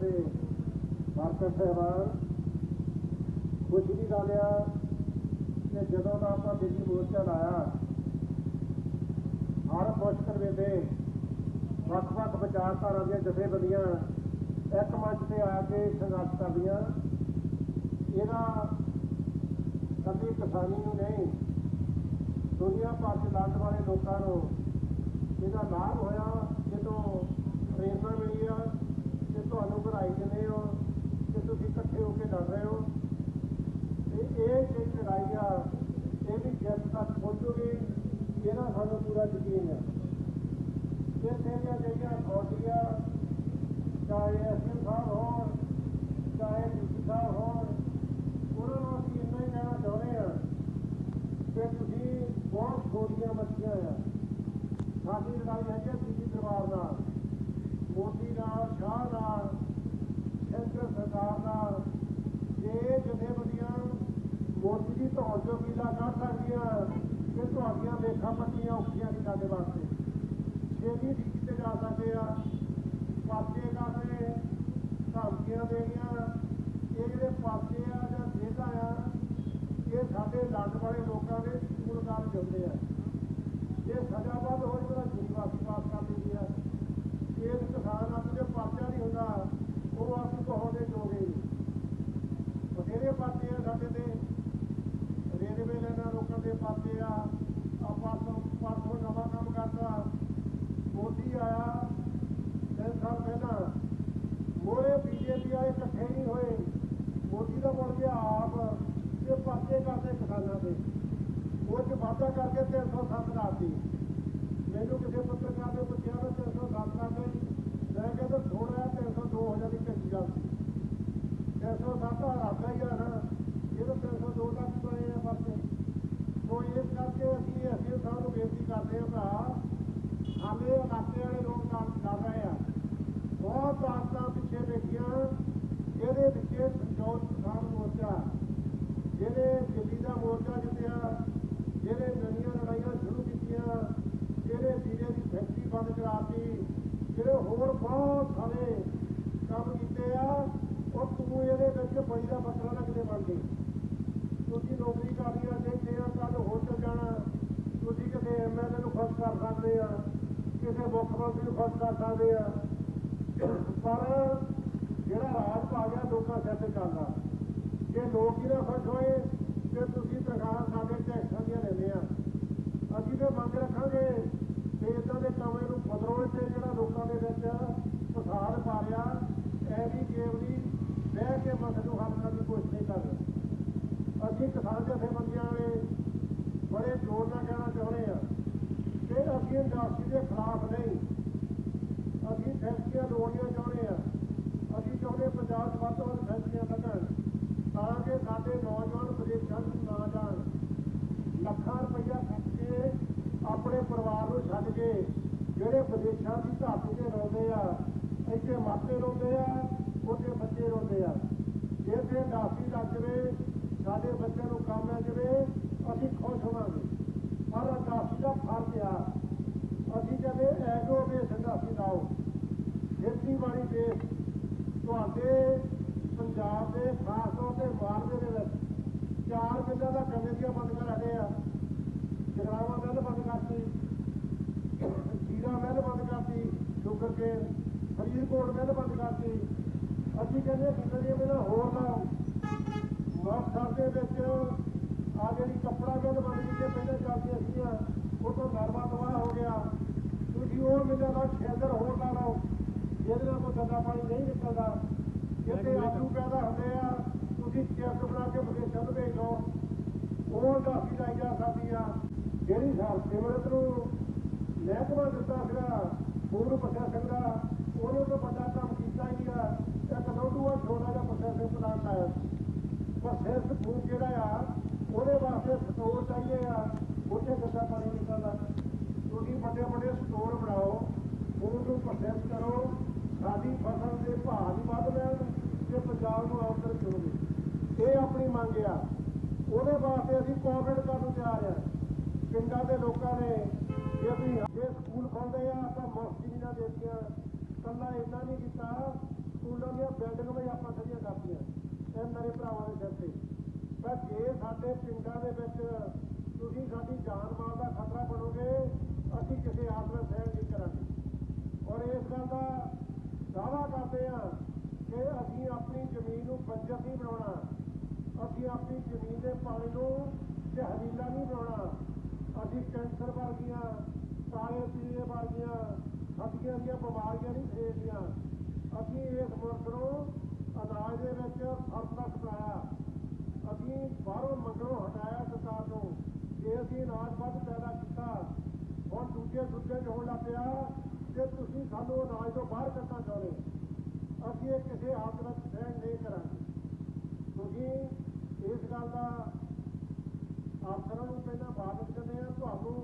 ਦੇ ਵਰਕਰ ਸਾਹਿਬਾਨ ਖੁਸ਼ੀ ਦੀ ਗੱਲ ਆ ਕਿ ਜਦੋਂ ਦਾ ਆਪਾਂ ਦਿੱਲੀ ਮੋਰਚਾ ਲਾਇਆ, ਹਰ ਮੁਸ਼ਕਲ ਵੇਲੇ ਵੱਖ-ਵੱਖ ਵਿਚਾਰਧਾਰਾ ਦੀਆਂ ਜਥੇਬੰਦੀਆਂ ਇੱਕ ਮੰਚ ਤੇ ਆ ਕੇ ਸੰਘਰਸ਼ ਕਰਦੀਆਂ। ਇਹਦਾ ਕਦੀ ਕਿਸਾਨੀ ਨੂੰ ਨਹੀਂ, ਦੁਨੀਆ ਭਰ ਦੇ ਲੱਗ ਵਾਲੇ ਲੋਕਾਂ ਨੂੰ ਇਹਦਾ ਲਾਭ ਹੋਇਆ, ਜਦੋਂ ਪ੍ਰੇਰਨਾ ਮਿਲੀ ਆ। ਤੁਹਾਨੂੰ ਵਧਾਈ ਦਿੰਦੇ ਹੋ ਕਿ ਤੁਸੀਂ ਇਕੱਠੇ ਹੋ ਕੇ ਲੜ ਰਹੇ ਹੋ। ਤੇ ਇਹ ਜਿਹੜੀ ਲੜਾਈ ਆ, ਇਹ ਵੀ ਜਿੱਤ ਤੱਕ ਪਹੁੰਚੂਗੀ, ਇਹਦਾ ਸਾਨੂੰ ਪੂਰਾ ਯਕੀਨ ਹੈ ਇੱਥੇ ਦੀਆਂ ਜਿਹੜੀਆਂ ਫੌਜੀਆਂ, ਚਾਹੇ ਐਸਐਮ ਸਾਹਿਬ ਹੋਣ, ਚਾਹੇ ਡੀਸੀ ਸਾਹਿਬ ਹੋਣ, ਉਹਨਾਂ ਨੂੰ ਅਸੀਂ ਇੰਨਾ ਹੀ ਕਹਿਣਾ ਚਾਹੁੰਦੇ ਹਾਂ ਕਿ ਤੁਸੀਂ ਬਹੁਤ ਛੋਟੀਆਂ ਮੱਛੀਆਂ ਆ। ਸਾਡੀ ਲੜਾਈ ਹੈਗੀ ਹੈ ਦਿੱਲੀ ਦਰਬਾਰ ਨਾਲ। ਨਾਲ ਸ਼ਾਹ ਨਾਲ ਕੇਂਦਰ ਸਰਕਾਰ ਨਾਲ, ਜੇ ਜਥੇਬੰਦੀਆਂ ਮੋਦੀ ਦੀ ਧੌਣ ਚੋਂ ਪੀਲਾ ਕੱਢ ਸਕਦੀਆਂ ਕਿ ਤੁਹਾਡੀਆਂ ਲੇਖਾਂ ਪੱਟੀਆਂ ਔਖੀਆਂ ਨਹੀਂ ਸਾਡੇ ਵਾਸਤੇ। ਛੇਤੀ ਠੀਕ ਕੀਤੇ ਜਾ ਸਕਦੇ ਆ, ਪਾਸੇ ਕਰਦੇ ਧਮਕੀਆਂ ਦੇਣੀਆਂ, ਇਹ ਜਿਹੜੇ ਪਾਸੇ ਆ ਜਾਂ ਜੇਲ੍ਹਾਂ ਆ, ਇਹ ਸਾਡੇ ਲੱਗ ਵਾਲੇ ਲੋਕਾਂ ਦੇ ਸਕੂਲ ਕਾਲਜ ਹੁੰਦੇ ਆ। ਇਹ ਸਜ਼ਾ ਵੱਧ ਜਿਹੜਾ ਤਾਂ ਪਾਸ ਕਰ ਦਿੰਦੀ ਆ ਇਹ ਕਿਸਾਨ ਆਪ ਦੇ ਪਰਚਾ ਨਹੀਂ ਹੁੰਦਾ ਉਹ ਆਪ ਕਹੋ ਦੇ ਜੋਗੇ ਬਥੇਰੇ ਪਾਸੇ ਆ ਸਾਡੇ ਤੇ ਰੇਲਵੇ ਲਾਈਨਾਂ ਰੋਕਣ ਦੇ ਪਾਸੇ ਆ ਆਪਾਂ ਤੋਂ ਪਾਸੋਂ ਨਵਾਂ ਕੰਮ ਕਰਦਾ ਮੋਦੀ ਆਇਆ ਤਿੰਨ ਸਾਲ ਪਹਿਲਾਂ ਮੋਰੇ ਬੀਜੇਪੀ ਵਾਲੇ ਇਕੱਠੇ ਨਹੀਂ ਹੋਏ ਮੋਦੀ ਦਾ ਮੁੜ ਗਿਆ ਆਪ ਤੇ ਪਾਸੇ ਕਰਦੇ ਕਿਸਾਨਾਂ ਦੇ ਉਹ ਚ ਵਾਅਦਾ ਕਰਕੇ 307 ਲਾਤੀ ਮੈਨੂੰ ਕਿਸੇ ਪੱਤਰਕਾਰ ਨੇ ਪੁੱਛਿਆ ਵੀ 307 ਲਾ ਕੇ ਮੈਂ ਕਹਿੰਦਾ ਥੋੜਾ 302 ਹੋ ਜਾਂਦੀ ਚੰਗੀ ਗੱਲ ਸੀ 307 ਰਾਖਾ ਹੀ ਆ ਨਾ ਇਹ ਤਾਂ 302 ਤੱਕ ਬਣੇ ਆ ਪਾਸੇ ਸੋ ਇਸ ਕਰਕੇ ਅਸੀਂ ਅਸੀਂ ਸਾਹਿਬ ਨੂੰ ਬੇਨਤੀ ਕਰਦੇ ਹਾਂ ਭਰਾ ਸਾਡੇ ਇਲਾਕੇ ਵਾਲੇ ਲੋਕ ਨਾਲ ਕਰ ਰਹੇ ਆ ਬਹੁਤ ਤਾਕਤਾਂ ਪਿੱਛੇ ਬੈਠੀਆਂ ਇਹਦੇ ਵਿੱਚ ਸੰਜੋਤ ਕਿਸਾਨ ਮੋਰਚਾ ਜਿਹਨੇ ਦਿੱਲੀ ਦਾ ਮੋਰਚਾ ਜਿੱਤਿਆ ਜਿਹਨੇ ਨਵੀਆਂ ਲੜਾਈਆਂ ਸ਼ੁਰੂ ਕੀਤੀਆਂ ਜਿਹੜੇ ਵੀਰੇ ਦੀ ਫੈਕਟਰੀ ਬੰਦ ਕਰਾਤੀ ਜਿਹੜੇ ਹੋਰ ਬਹੁਤ ਸਾਰੇ ਕੰਮ ਕੀਤੇ ਆ ਉਹ ਤੂੰ ਇਹਦੇ ਵਿੱਚ ਬੜੀ ਦਾ ਬੱਕਰਾ ਨਾ ਕਿਤੇ ਬਣ ਗਈ ਤੁਸੀਂ ਨੌਕਰੀ ਕਰਨੀ ਆ ਜੇ ਆ ਕੱਲ ਹੋਰ ਚੱਲ ਜਾਣਾ ਤੁਸੀਂ ਕਿਸੇ ਐਮਐਲਏ ਨੂੰ ਖੁਸ਼ ਕਰ ਸਕਦੇ ਆ ਕਿਸੇ ਮੁੱਖ ਮੰਤਰੀ ਨੂੰ ਖੁਸ਼ ਕਰ ਸਕਦੇ ਆ ਪਰ ਜਿਹੜਾ ਰਾਜ ਪਾ ਗਿਆ ਲੋਕਾਂ ਸਿਰ ਤੇ ਚੱਲਦਾ ਜੇ ਲੋਕ ਹੀ ਨਾ ਖੁਸ਼ ਹੋਏ? ਤੇ ਤੁਸੀਂ ਤਨਖਾਹਾਂ ਸਾਡੇ ਟੈਕਸਾਂ ਦੀਆਂ ਲੈਂਦੇ ਆ। ਅਸੀਂ ਤੇ ਮੰਗ ਰੱਖਾਂਗੇ ਕਿ ਇਦਾਂ ਦੇ ਕੰਮਾਂ ਨੂੰ ਬਦਲੋ ਤੇ ਜਿਹੜਾ ਲੋਕਾਂ ਦੇ ਵਿੱਚ ਫਸਾਦ ਪਾ ਰਿਹਾ ਐ ਵੀ ਕੇਵਲੀ ਬਹਿ ਕੇ ਮਸਲੇ ਨੂੰ ਹੱਲ ਕਰਨ ਦੀ ਕੋਸ਼ਿਸ਼ ਨਹੀਂ ਕਰ ਰਹੇ। ਅਸੀਂ ਕਿਸਾਨ ਜਥੇਬੰਦੀਆਂ ਵਾਲੇ ਬੜੇ ਜ਼ੋਰ ਨਾਲ ਕਹਿਣਾ ਚਾਹੁੰਦੇ ਆ ਕਿ ਅਸੀਂ ਇੰਡਸਟਰੀ ਦੇ ਖਿਲਾਫ ਨਹੀਂ। ਅਸੀਂ ਫੈਕਟਰੀਆਂ ਲੋੜੀਆਂ ਚਾਹੁੰਦੇ ਆ। ਅਸੀਂ ਚਾਹੁੰਦੇ ਪੰਜਾਬ 'ਚ ਵੱਧ ਤੋਂ ਵੱਧ ਫੈਕਟਰੀਆਂ ਲੱਗਣ ਤਾਂ ਕਿ ਸਾਡੇ ਨੌਜਵਾਨ ਵਿਦੇਸ਼ਾਂ ਨੂੰ ਨਾ ਜਾਣ ਲੱਖਾਂ ਰੁਪਈਆ ਖਰਚ ਕੇ ਆਪਣੇ ਪਰਿਵਾਰ ਨੂੰ ਛੱਡ ਕੇ ਜਿਹੜੇ ਵਿਦੇਸ਼ਾਂ ਦੀ ਧਰਤੀ ਤੇ ਰੋਂਦੇ ਆ ਇੱਥੇ ਮਾਪੇ ਰੋਂਦੇ ਆ ਉੱਥੇ ਬੱਚੇ ਰੋਂਦੇ ਆ ਜੇ ਲੱਗ ਜਵੇ, ਸਾਡੇ ਬੱਚਿਆਂ ਨੂੰ ਕੰਮ ਮਿਲ ਜਵੇ, ਅਸੀਂ ਖੁਸ਼ ਹੋਵਾਂਗੇ। ਪਰ ਇੰਡਸਟਰੀ ਦਾ ਫਰਜ਼ ਆ ਅਸੀਂ ਕਹਿੰਦੇ ਐਗਰੋ ਬੇਸ ਇੰਡਸਟਰੀ ਲਾਓ। ਖੇਤੀਬਾੜੀ ਬੇਸ ਤੁਹਾਡੇ ਪੰਜਾਬ ਦੇ ਖਾਸ ਤੌਰ ਤੇ ਮਾਲਵੇ ਦੇ ਵਿੱਚ ਚਾਰ ਮਿੱਲਾਂ ਦਾ ਗੰਨੇ ਦੀਆਂ ਬੰਦ ਕਰ ਰਹੇ ਆ। ਜਗਰਾਵਾ ਮਿੱਲ ਬੰਦ ਕਰਤੀ। ਜੀਰਾ ਮਿੱਲ ਬੰਦ ਕਰਤੀ ਸ਼ੂਗਰ ਕੇਨ ਫਰੀਦਕੋਟ ਮਿੱਲ ਬੰਦ ਕਰਤੀ। ਅਸੀਂ ਕਹਿੰਦੇ ਗੰਨੇ ਦੀਆਂ ਮਿੱਲਾਂ ਹੋਰ ਲਾਓ ਮੁਕਤਸਰ ਦੇ ਵਿੱਚ ਆ ਜਿਹੜੀ ਕੱਪੜਾ ਮਿੱਲ ਬੰਦ ਕੀਤੇ ਚੱਲਦੀਆਂ ਸੀਗੀਆਂ ਉਹ ਤੋਂ ਨਰਮਾ ਤਬਾਹ ਹੋ ਗਿਆ। ਤੁਸੀਂ ਉਹ ਮਿੱਲਾਂ ਦਾ ਸ਼ੈਲਰ ਹੋਰ ਲਾ ਲਓ। ਜਿਹਦੇ ਨਾਲ ਕੋਈ ਗੰਦਾ ਪਾਣੀ ਨਹੀਂ ਨਿਕਲਦਾ। ਜਿੱਥੇ ਆਲੂ ਪੈਦਾ ਹੁੰਦੇ ਆ ਤੁਸੀਂ ਚੈੱਕ ਬਣਾ ਕੇ ਵਿਦੇਸ਼ਾਂ ਨੂੰ ਭੇਜ ਦਿਓ। ਉਹ ਕਾਫੀ ਲਾਈ ਜਾ ਸਕਦੀ ਆ ਜਿਹੜੀ ਸਾਲ ਸਿਮਰਤ ਨੂੰ ਮਹਿਕਮਾ ਦਿੱਤਾ ਸੀਗਾ ਪੂਰਨ ਪ੍ਰਸ਼ਾਸਨ ਦਾ ਉਹਨੇ ਤੋਂ ਵੱਡਾ ਕੰਮ ਕੀਤਾ ਹੀ ਆ। ਇੱਕ ਲੋਟੂਆ ਛੋਟਾ ਜਿਹਾ ਪ੍ਰਸ਼ਾਸਨ ਪਲਾਂਟ ਆਇਆ। ਪਰ ਸਿਰਫ ਫੂਕ ਜਿਹੜਾ ਆ ਉਹਦੇ ਵਾਸਤੇ ਸਟੋਰ ਚਾਹੀਏ ਆ ਉੱਥੇ ਗੰਦਾ ਪਾਣੀ ਨਿਕਲਦਾ ਤੁਸੀਂ ਵੱਡੇ ਵੱਡੇ ਸਟੋਰ ਬਣਾਓ ਉਹਨੂੰ ਪ੍ਰੋਸੈਸ ਕਰੋ ਸਾਡੀ ਫਸਲ ਦੇ ਭਾਅ ਵੀ ਵੱਧ ਲੈਣ ਤੇ ਪੰਜਾਬ ਨੂੰ ਆਮਦਨ ਚੋਵੇ ਇਹ ਆਪਣੀ ਮੰਗ ਆ ਉਹਦੇ ਵਾਸਤੇ ਅਸੀਂ ਕੋਆਪਰੇਟ ਕਰਨ ਨੂੰ ਤਿਆਰ ਆ ਪਿੰਡਾਂ ਦੇ ਲੋਕਾਂ ਨੇ ਜੇ ਵੀ ਕੱਲਾ ਇੰਨਾ ਨਹੀਂ ਕੀਤਾ। ਸਕੂਲਾਂ ਦੀਆਂ ਬਿਲਡਿੰਗ ਵੀ ਆਪਾਂ ਖੜੀਆਂ ਕਰਤੀਆਂ ਇਹ ਮੇਰੇ ਭਰਾਵਾਂ ਦੇ ਸਿਰ ਤੇ। ਪਰ ਜੇ ਸਾਡੇ ਪਿੰਡਾਂ ਦੇ ਵਿੱਚ ਤੁਸੀਂ ਸਾਡੀ ਜਾਨ ਮਾਲ ਦਾ ਖਤਰਾ ਬਣੋਗੇ, ਅਸੀਂ ਕਿਸੇ ਆਸਰੇ ਸਹਿਣ ਨਹੀਂ ਕਰਾਂਗੇ। ਔਰ ਇਸ ਗੱਲ ਦਾ ਦਾਵਾ ਕਰਦੇ ਆ ਕਿ ਅਸੀਂ ਆਪਣੀ ਜ਼ਮੀਨ ਨੂੰ ਬੰਜਰ ਨਹੀਂ ਬਣਾਉਣਾ। ਅਸੀਂ ਆਪਣੀ ਜ਼ਮੀਨ ਦੇ ਪਾਣੀ ਨੂੰ ਜ਼ਹਿਰੀਲਾ ਨਹੀਂ ਬਣਾਉਣਾ। ਅਸੀਂ ਕੈਂਸਰ ਵਰਗੀਆਂ ਕਾਲੇ ਪੀਲੇ ਵਰਗੀਆਂ ਹੱਡੀਆਂ ਦੀਆਂ ਬਿਮਾਰੀਆਂ ਨਹੀਂ ਫੇਰਦੀਆਂ ਅਸੀਂ ਇਸ ਮੁਲਕ ਨੂੰ ਅਨਾਜ ਦੇ ਵਿੱਚ ਫ਼ਰਕ ਬਣਾਇਆ ਅਸੀਂ ਬਾਹਰੋਂ ਮੰਗਣੋਂ ਹਟਾਇਆ ਸਰਕਾਰ ਨੂੰ ਜੇ ਅਸੀਂ ਅਨਾਜ ਵੱਧ ਪੈਦਾ ਕੀਤਾ। ਹੁਣ ਦੂਜੇ ਸੁੱਤੇ 'ਚ ਹੋਣ ਲੱਗ ਪਿਆ। ਕਿ ਤੁਸੀਂ ਸਾਨੂੰ ਅਨਾਜ ਤੋਂ ਬਾਹਰ ਕੱਢਣਾ ਚਾਹੁੰਦੇ ਹੋ। ਅਸੀਂ ਇਹ ਕਿਸੇ ਹਾਲਤ ਵਿੱਚ ਸਹਿਣ ਨਹੀਂ ਕਰਾਂਗੇ ਤੁਸੀਂ ਇਸ ਗੱਲ ਦਾ ਅਫਸਰਾਂ ਨੂੰ ਪਹਿਲਾਂ ਬਾਦਲ ਦਿੰਦੇ ਆ ਤੁਹਾਨੂੰ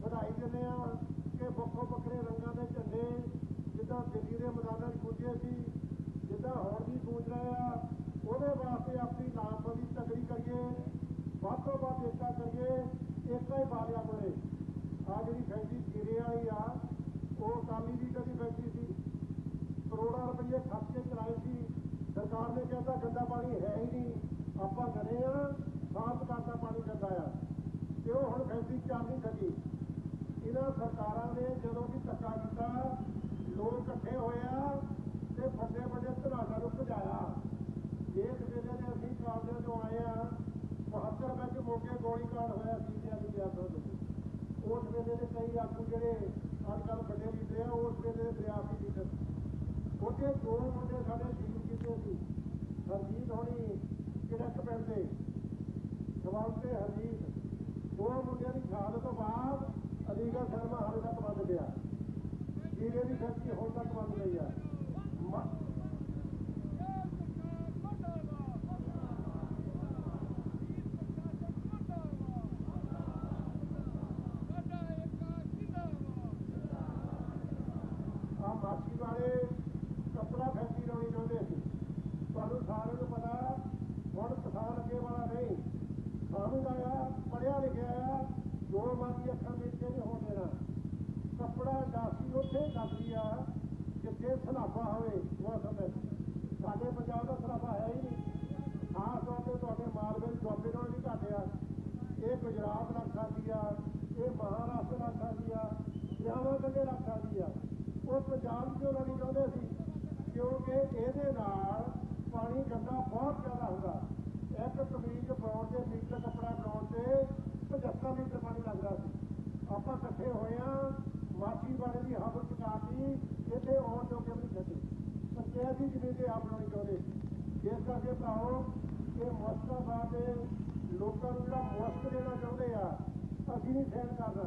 ਵਧਾਈ ਦਿੰਦੇ ਆ ਕਿ ਵੱਖੋ ਵੱਖਰੇ ਰੰਗਾਂ ਦੇ ਝੰਡੇ ਜਿੱਦਾਂ ਦਿੱਲੀ ਦੇ ਮੈਦਾਨਾਂ 'ਚ ਗੂੰਜੇ ਸੀ ਜਿੱਦਾਂ ਹੁਣ ਵੀ ਗੂੰਜ ਰਹੇ ਆ ਉਹਦੇ ਵਾਸਤੇ ਆਪਣੀ ਲਾਮਬੰਦੀ ਤਕੜੀ ਕਰੀਏ ਵੱਧ ਤੋਂ ਵੱਧ ਏਕਾ ਕਰੀਏ ਏਕਾ ਹੀ ਬਾਲਿਆ ਆ ਜਿਹੜੀ ਫੈਕਟਰੀ ਜੀਰੇ ਵਾਲੀ ਆ, ਉਹ ਕਾਲੀ ਦੀ ਕਦੀ ਫੈਕਟਰੀ ਸੀ। ਕਰੋੜਾਂ ਰੁਪਏ ਖਰਚ ਕੇ ਚਲਾਏ ਸੀ। ਸਰਕਾਰ ਨੇ ਕਹਿੰਦਾ ਗੰਦਾ ਪਾਣੀ ਹੈ ਹੀ ਨਹੀਂ ਆਪਾਂ ਗਏ ਆ ਸਾਫ਼ ਕਰਦਾ ਪਾਣੀ ਗੰਦਾ ਆ ਤੇ ਉਹ ਹੁਣ ਫੈਕਟਰੀ ਚੱਲ ਨਹੀਂ ਸਕੀ ਇਹਨਾਂ ਸਰਕਾਰਾਂ ਨੇ ਜਦੋਂ ਵੀ ਧੱਕਾ ਕੀਤਾ ਲੋਕ ਇਕੱਠੇ ਹੋਏ ਆ ਤੇ ਵੱਡੇ ਵੱਡੇ ਧਨਾਟਾਂ ਨੂੰ ਭਜਾਇਆ ਇਸ ਵੇਲੇ ਦੇ ਅਸੀਂ ਕਾਲਜਾਂ ਤੋਂ ਆਏ ਆ 72 ਵਿੱਚ ਮੋਕੇ ਗੋਲੀ ਕਾਂਡ ਹੋਇਆ ਸੀ ਤੇ ਅਸੀਂ ਗਿਆ ਤੋਂ ਉਸ ਵੇਲੇ ਦੇ ਕਈ ਆਗੂ ਜਿਹੜੇ ਅੱਜ ਕੱਲ੍ਹ ਵੱਡੇ ਲੀਡਰ ਆ ਉਸ ਵੇਲੇ ਦੇ ਦਰਿਆ ਸੀ ਲੀਡਰ ਉਹਦੇ ਦੋ ਮੁੰਡੇ ਸਾਡੇ ਸ਼ਹੀਦ ਕੀਤੇ ਸੀ ਹਰਜੀਤ ਹੋਣੀ ਕਿੜਕ ਪਿੰਡ ਦੇ ਸਵਾਲ ਤੇ ਹਰਜੀਤ ਦੋ ਮੁੰਡਿਆਂ ਦੀ ਖਾਦ ਤੋਂ ਬਾਅਦ ਅਲੀਗੜ੍ਹ ਸ਼ਰਮਾ ਹਾਲੇ ਤੱਕ ਬੰਦ ਪਿਆ ਜੀਰੇ ਦੀ ਖਰਚੀ ਹੁਣ ਤੱਕ ਬੰਦ ਰਹੀ ਆ ਮ- ਆ ਮਾਛੀ ਵਾਲੇ ਕੱਪੜਾ ਫੈਕਟਰੀ ਲਾਉਣੀ ਚਾਹੁੰਦੇ ਸੀ ਤੁਹਾਨੂੰ ਸਾਰਿਆਂ ਨੂੰ ਪਤਾ ਹੁਣ ਕਿਸਾਨ ਅੱਗੇ ਵਾਲਾ ਨਹੀਂ ਸਾਨੂੰ ਆ ਪੜਿਆ ਲਿਖਿਆ ਆ ਜੋ ਮਰਜ਼ੀ ਅੱਖਾਂ ਵਿੱਚ ਨਹੀਂ ਹੋਣ ਦੇਣਾ ਕੱਪੜਾ ਇੰਡਸਟਰੀ ਉੱਥੇ ਲੱਗਦੀ ਆ ਜਿੱਥੇ ਸਲਾਬਾ ਹੋਵੇ ਮੌਸਮ ਵਿੱਚ ਸਾਡੇ ਪੰਜਾਬ ਦਾ ਸਲਾਬਾ ਹੈ ਹੀ ਨਹੀਂ ਖਾਸ ਤੌਰ ਤੇ ਤੁਹਾਡੇ ਮਾਲਵੇ ਦੁਆਬੇ ਇਹ ਗੁਜਰਾਤ ਲੱਗ ਸਕਦੀ ਆ, ਇਹ ਮਹਾਰਾਸ਼ਟਰ ਲੱਗ ਸਕਦੀ ਆ ਦਰਿਆਵਾਂ ਕੰਢੇ ਲੱਗ ਸਕਦੀ ਆ। ਉਹ ਪੰਜਾਬ ਕਿਉਂ ਨਹੀਂ ਚਾਹੁੰਦੇ ਸੀ, ਕਿਉਂਕਿ ਇਹਦੇ ਨਾਲ ਪਾਣੀ ਗੰਦਾ ਬਹੁਤ ਜ਼ਿਆਦਾ ਹੁੰਦਾ। ਇੱਕ ਕਮੀਜ਼ ਪਾਉਣ ਤੇ ਮੀਟਰ ਕੱਪੜਾ ਬਣਾਉਣ ਤੇ 75 ਲੀਟਰ ਪਾਣੀ ਲੱਗਦਾ ਸੀ। ਆਪਾਂ ਇਕੱਠੇ ਹੋਏ ਆ, ਮਾਛੀ ਵਾਲੇ ਦੀ ਹੱਬ ਚੁਕਾਤੀ ਇੱਥੇ ਆਉਣ ਜੋਗੇ ਵੀ ਨਹੀਂ ਪੰਚਾਇਤ ਦੀ ਜ਼ਮੀਨ ਤੇ ਆਪ ਬਣਾਉਣੀ ਚਾਹੁੰਦੇ ਸੀ। ਇਸ ਕਰਕੇ ਭਰਾਓ ਇਹ ਮੁਸਤਾਬਾਦ ਦੇ ਲੋਕਾਂ ਨੂੰ ਜਿਹੜਾ ਮੁਸਕ ਦੇਣਾ ਚਾਹੁੰਦੇ ਆ, ਅਸੀਂ ਨਹੀਂ ਸਹਿਣ ਕਰਨਾ।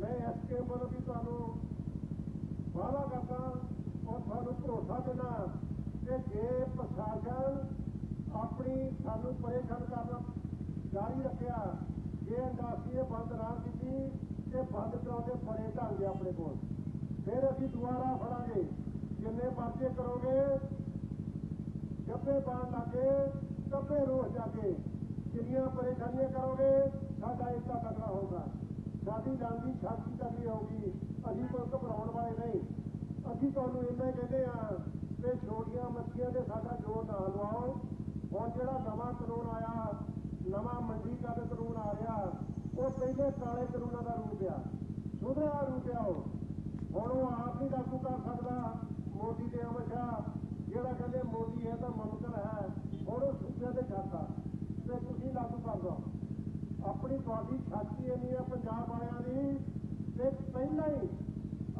ਮੈਂ ਐਸਕੇ ਵੱਲੋਂ ਵੀ ਤੁਹਾਨੂੰ ਵਾਅਦਾ ਕਰਦਾ, ਔਰ ਤੁਹਾਨੂੰ ਭਰੋਸਾ ਦਿੰਦਾ ਕਿ ਜੇ ਪ੍ਰਸ਼ਾਸਨ ਆਪਣੀ ਸਾਨੂੰ ਪਰੇਸ਼ਾਨ ਕਰਨਾ ਜਾਰੀ ਰੱਖਿਆ, ਜੇ ਇੰਡਸਟਰੀ ਬੰਦ ਨਾ ਕੀਤੀ, ਤੇ ਬੰਦ ਕਰਾਉਂਦੇ ਬੜੇ ਢੰਗ ਆਪਣੇ ਕੋਲ। ਫਿਰ ਅਸੀਂ ਦੁਬਾਰਾ ਫੜਾਂਗੇ। ਜਿੰਨੇ ਪਰਚੇ ਕਰੋਗੇ ਜੱਬੇ ਬਾਣ ਲਾਗੇ ਕੱਪੇ ਰੋਹ ਜਾਗੇ ਜਿੰਨੀਆਂ ਪਰੇਸ਼ਾਨੀਆਂ ਕਰੋਗੇ, ਸਾਡਾ ਇਸਦਾ ਤਕੜਾ ਹੋਊਗਾ। ਸਾਡੀ ਜਾਂਦੀ ਛਾਤੀ ਤਕੜੀ ਹੋਊਗੀ ਅਸੀਂ ਕੋਈ ਘਬਰਾਉਣ ਵਾਲੇ ਨਹੀਂ। ਅਸੀਂ ਤੁਹਾਨੂੰ ਇੰਨਾ ਕਹਿੰਦੇ ਆ ਕਿ ਛੋਟੀਆਂ ਮੱਛੀਆਂ ਦੇ ਸਾਡਾ ਜੋਰ ਨਾ ਲਵਾਓ। ਹੁਣ ਜਿਹੜਾ ਨਵਾਂ ਕਾਨੂੰਨ ਆਇਆ, ਨਵਾਂ ਮੰਡੀਕਰਨ ਕਾਨੂੰਨ ਆ ਰਿਹਾ, ਉਹ ਪਹਿਲੇ ਕਾਲੇ ਕਾਨੂੰਨਾਂ ਦਾ ਰੂਪ ਆ। ਸੁਧਰਿਆ ਰੂਪ ਆ ਉਹ। ਹੁਣ ਉਹ ਆਪ ਨਹੀਂ ਲਾਗੂ ਕਰ ਸਕਦਾ। ਮੋਦੀ ਤੇ ਅਮਿਤ ਸ਼ਾਹ, ਜਿਹੜਾ ਕਹਿੰਦੇ ਮੋਦੀ ਹੈ ਤਾਂ ਮਮਤਨ ਹੈ ਹੁਣ ਉਹ ਸੂਬਿਆਂ ਤੇ ਛੱਡਦਾ ਤੇ ਤੁਸੀਂ ਲਾਗੂ ਕਰ ਦਿਓ ਆਪਣੀ ਛਾਤੀ ਇੰਨੀ ਆ ਪੰਜਾਬ ਵਾਲਿਆਂ ਦੀ। ਤੇ ਪਹਿਲਾਂ ਹੀ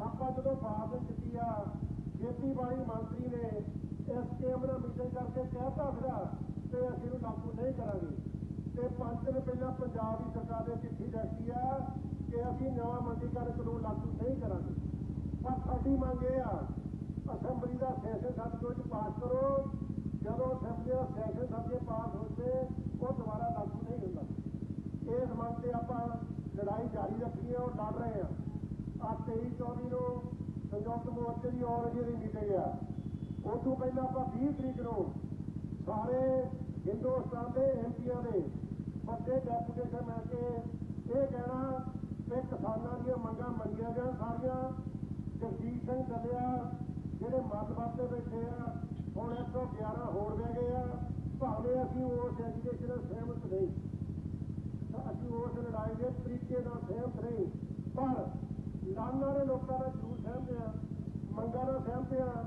ਆਪਾਂ ਜਦੋਂ ਬਾਦਲ ਕੀਤੀ ਆ, ਖੇਤੀਬਾੜੀ ਮੰਤਰੀ ਨੇ ਇਸ ਸਕੀਮ ਨਾਲ ਮੀਟਿੰਗ ਕਰਕੇ ਕਹਿਤਾ ਸੀਗਾ ਤੇ ਅਸੀਂ ਨੂੰ ਲਾਗੂ ਨਹੀਂ ਕਰਾਂਗੇ। ਤੇ ਪੰਜ ਦਿਨ ਪਹਿਲਾਂ ਪੰਜਾਬ ਦੀ ਸਰਕਾਰ ਨੇ ਚਿੱਠੀ ਦਿੱਤੀ ਆ ਕਿ ਅਸੀਂ ਨਵਾਂ ਮੰਡੀਕਰਨ ਕਾਨੂੰਨ ਲਾਗੂ ਨਹੀਂ ਕਰਾਂਗੇ। ਪਰ ਸਾਡੀ ਮੰਗ ਇਹ ਆ, ਅਸੈਂਬਲੀ ਦਾ ਸੈਸ਼ਨ ਸਰਟੀਫਿਕੇਟ ਪਾਸ ਕਰੋ। ਜਦੋਂ ਅਸੈਂਬਲੀ ਦਾ ਸੈਸ਼ਨ ਸਰਟੀਫਿਕੇਟ ਪਾਸ ਹੋਵੇ, ਉਹ ਦੁਬਾਰਾ ਲਾਗੂ ਨਹੀਂ ਹੁੰਦਾ। ਇਸ ਮੰਗ ਤੇ ਆਪਾਂ ਲੜਾਈ ਜਾਰੀ ਰੱਖੀ ਹੈ ਔਰ ਲੜ ਰਹੇ ਹਾਂ। ਆ 23 24 ਨੂੰ ਸੰਯੁਕਤ ਮੋਰਚੇ ਦੀ ਔਰ ਜਿਹੜੀ ਮੀਟਿੰਗ ਆ। ਉਸ ਤੋਂ ਪਹਿਲਾਂ ਆਪਾਂ 20 ਤਰੀਕ ਨੂੰ ਸਾਰੇ ਹਿੰਦੁਸਤਾਨ ਦੇ ਐਮਪੀਆਂ ਦੇ ਵੱਡੇ ਡੈਪੂਟੇਸ਼ਨ ਮਿਲ ਕੇ ਇਹ ਕਹਿਣਾ ਕਿ ਕਿਸਾਨਾਂ ਦੀਆਂ ਮੰਗਾਂ ਮੰਗੀਆਂ ਜਾਣ ਸਾਰੀਆਂ। ਜਗਜੀਤ ਸਿੰਘ ਦੱਲਿਆ ਜਿਹੜੇ ਮਤਲਬ ਤੇ ਬੈਠੇ ਆ, ਹੁਣ 111 ਹੋਰ ਬਹਿ ਗਏ ਆ। ਭਾਵੇਂ ਅਸੀਂ ਉਸ ਐਜੂਕੇਸ਼ਨ ਨਾਲ ਸਹਿਮਤ ਨਹੀਂ। ਅਸੀਂ ਉਸ ਲੜਾਈ ਦੇ ਤਰੀਕੇ ਨਾਲ ਸਹਿਮਤ ਨਹੀਂ। ਪਰ ਲਾਨਾਂ ਦੇ ਲੋਕਾਂ ਦਾ ਜ਼ਰੂਰ ਸਹਿਮਤ ਆ, ਮੰਗਾਂ ਨਾਲ ਸਹਿਮਤ ਆ,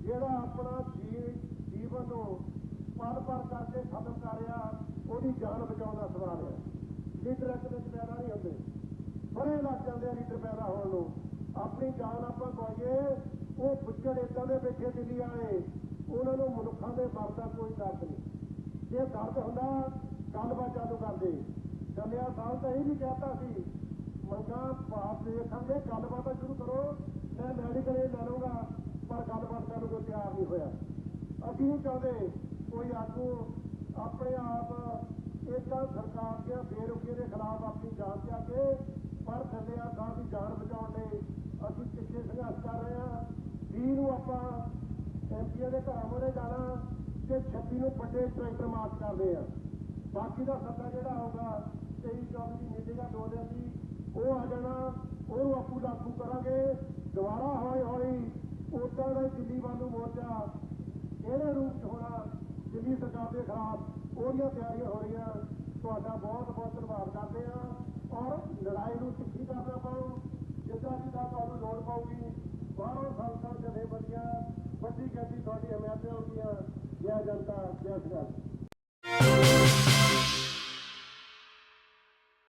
ਜਿਹੜਾ ਆਪਣਾ ਜੀਵਨ ਨੂੰ ਪਲ ਪਲ ਕਰਕੇ ਖਤਮ ਕਰ ਰਿਹਾ, ਉਹਦੀ ਜਾਨ ਬਚਾਉਣ ਸਵਾਲ ਹੈ। ਲੀਡਰ ਇੱਕ ਵਿੱਚ ਪੈਦਾ ਨਹੀਂ ਹੁੰਦੇ। ਬੜੇ ਲੱਗ ਜਾਂਦੇ ਆ ਲੀਡਰ ਪੈਦਾ ਹੋਣ ਨੂੰ। ਆਪਣੀ ਜਾਨ ਆਪਾਂ ਗਵਾਈਏ ਉਹ ਬੁੱਚੜ ਇਦਾਂ ਦੇ ਬੈਠੇ ਦਿੱਲੀ ਵਾਲੇ, ਉਹਨਾਂ ਨੂੰ ਮਨੁੱਖਾਂ ਦੇ ਮਰਨ ਕੋਈ ਦਰਦ ਨਹੀਂ। ਜੇ ਦਰਦ ਹੁੰਦਾ, ਗੱਲਬਾਤ ਚਾਲੂ ਕਰਦੇ। ਚੱਲਿਆ ਸਾਲ ਤਾਂ ਇਹ ਵੀ ਕਹਤਾ ਸੀ ਮੰਗਾ ਬਾਤ ਦੇਖਾਂਗੇ ਗੱਲਬਾਤ ਸ਼ੁਰੂ ਕਰੋ, ਮੈਂ ਮੈਡੀਕਲ ਇਹ ਲੈ ਲਊਂਗਾ, ਪਰ ਗੱਲਬਾਤ ਕਰਨ ਨੂੰ ਤਿਆਰ ਨਹੀਂ ਹੋਇਆ। ਅਸੀਂ ਨਹੀਂ ਚਾਹੁੰਦੇ ਕੋਈ ਆਗੂ ਆਪਣੇ ਆਪ ਇਦਾਂ ਸਰਕਾਰ ਦੀਆਂ ਬੇਰੁਖੀ ਦੇ ਖਿਲਾਫ ਆਪਣੀ ਜਾਨ ਤਿਆਗੇ, ਪਰ ਚੱਲਿਆ ਸਾਹਿਬ ਦੀ ਜਾਨ ਬਚਾਉਣ ਲਈ ਅਸੀਂ ਪਿੱਛੇ ਸੰਘਰਸ਼ ਕਰ ਰਹੇ ਹਾਂ। ਵੀਹ ਨੂੰ ਆਪਾਂ ਐਮਪੀਏ ਦੇ ਘਰਾਂ ਮੋਰੇ ਜਾਣਾ ਤੇ 26 ਨੂੰ ਵੱਡੇ ਟਰੈਕਟਰ ਮਾਰਚ ਕਰਦੇ ਆ ਬਾਕੀ ਦਾ ਸੱਦਾ ਜਿਹੜਾ ਹੋਊਗਾ 23 24 ਦੀ ਮੀਟਿੰਗ ਆ ਦੋ ਦਿਨ ਦੀ, ਉਹ ਆ ਜਾਣਾ ਉਹਨੂੰ ਆਪੂ ਲਾਗੂ ਕਰਾਂਗੇ। ਦੁਬਾਰਾ ਹੌਲੀ ਹੌਲੀ ਉਦਾਂ ਦਾ ਦਿੱਲੀ ਵੱਲ ਨੂੰ ਮੋਰਚਾ ਕਿਹੜੇ ਰੂਪ 'ਚ ਹੋਣਾ ਦਿੱਲੀ ਸਰਕਾਰ ਦੇ ਖਿਲਾਫ ਉਹਦੀਆਂ ਤਿਆਰੀਆਂ ਹੋ ਰਹੀਆਂ। ਤੁਹਾਡਾ ਬਹੁਤ ਬਹੁਤ ਧੰਨਵਾਦ ਕਰਦੇ ਆ ਔਰ ਲੜਾਈ ਨੂੰ ਤਿੱਖੀ ਕਰਨਾ ਪਾਓ ਜਿੱਦਾਂ ਜਿੱਦਾਂ ਤੁਹਾਨੂੰ ਲੋੜ ਪਊਗੀ, ਬਾਹਰੋਂ ਸੰਸਦ ਜਥੇਬੰਦੀਆਂ ਵੱਡੀ ਗਿਣਤੀ ਤੁਹਾਡੀ ਹਮਾਇਤ ਹੋਣਗੀਆਂ ਜੈ ਜਨਤਾ, ਜੈ ਸਰਕਾਰ